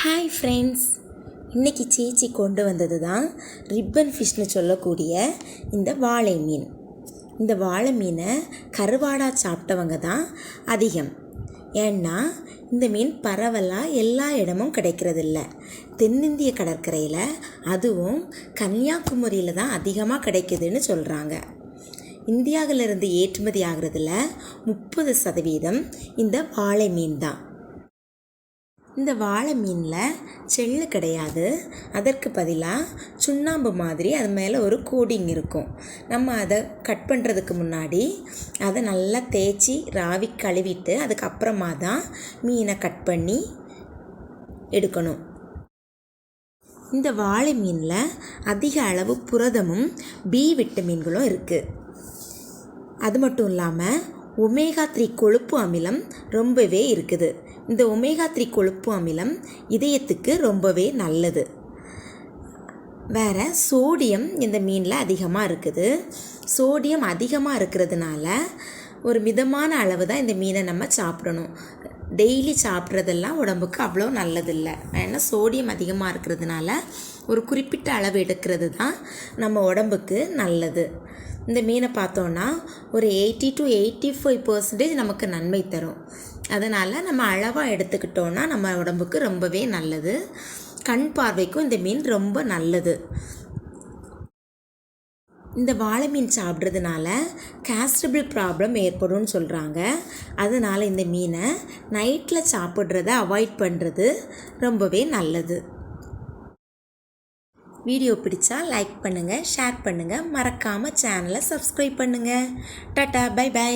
Hi friends இன்றைக்கி சேச்சி கொண்டு வந்தது தான் ரிப்பன் ஃபிஷ்னு சொல்லக்கூடிய இந்த வாழை மீன். இந்த வாழை மீனை கருவாடாக சாப்பிட்டவங்க தான் அதிகம். ஏன்னா இந்த மீன் பரவலாக எல்லா இடமும் கிடைக்கிறதில்ல. தென்னிந்திய கடற்கரையில் அதுவும் கன்னியாகுமரியில் தான் அதிகமாக கிடைக்குதுன்னு சொல்கிறாங்க இந்தியாவிலிருந்து ஏற்றுமதி ஆகிறதுல முப்பது சதவீதம் இந்த வாழை மீன் தான். இந்த வாழை மீனில் செல்லு கிடையாது. அதற்கு பதிலாக சுண்ணாம்பு மாதிரி அது மேலே ஒரு கோடிங் இருக்கும். நம்ம அதை கட் பண்ணுறதுக்கு முன்னாடி அதை நல்லா தேய்ச்சி ராவி கழுவிட்டு அதுக்கப்புறமா தான் மீனை கட் பண்ணி எடுக்கணும். இந்த வாழை மீனில் அதிக அளவு புரதமும் பி விட்டமின்களும் இருக்குது அது மட்டும் இல்லாமல் ஒமேகா த்ரீ கொழுப்பு அமிலம் ரொம்பவே இருக்குது. இந்த ஒமேகா த்ரீ கொழுப்பு அமிலம் இதயத்துக்கு ரொம்பவே நல்லது. வேறு சோடியம் இந்த மீனில் அதிகமாக இருக்குது. சோடியம் அதிகமாக இருக்கிறதுனால ஒரு மிதமான அளவு தான் இந்த மீனை நம்ம சாப்பிடணும். டெய்லி சாப்பிட்றதெல்லாம் உடம்புக்கு அவ்வளோ நல்லதில்லை. ஏன்னா சோடியம் அதிகமாக இருக்கிறதுனால ஒரு குறிப்பிட்ட அளவு எடுக்கிறது தான் நம்ம உடம்புக்கு நல்லது. இந்த மீனை பார்த்தோன்னா ஒரு eighty to eighty five percentage நமக்கு நன்மை தரும். அதனால் நம்ம அளவாக எடுத்துக்கிட்டோன்னா நம்ம உடம்புக்கு ரொம்பவே நல்லது. கண் பார்வைக்கும் இந்த மீன் ரொம்ப நல்லது. இந்த வாழை மீன் சாப்பிட்றதுனால கேஸ்டபிள் ப்ராப்ளம் ஏற்படும்னு சொல்கிறாங்க அதனால் இந்த மீனை நைட்டில் சாப்பிட்றத அவாய்ட் பண்ணுறது ரொம்பவே நல்லது. வீடியோ பிடிச்சா லைக் பண்ணுங்கள் ஷேர் பண்ணுங்கள் மறக்காமல் சேனலை சப்ஸ்கிரைப் பண்ணுங்கள் டாட்டா பை பை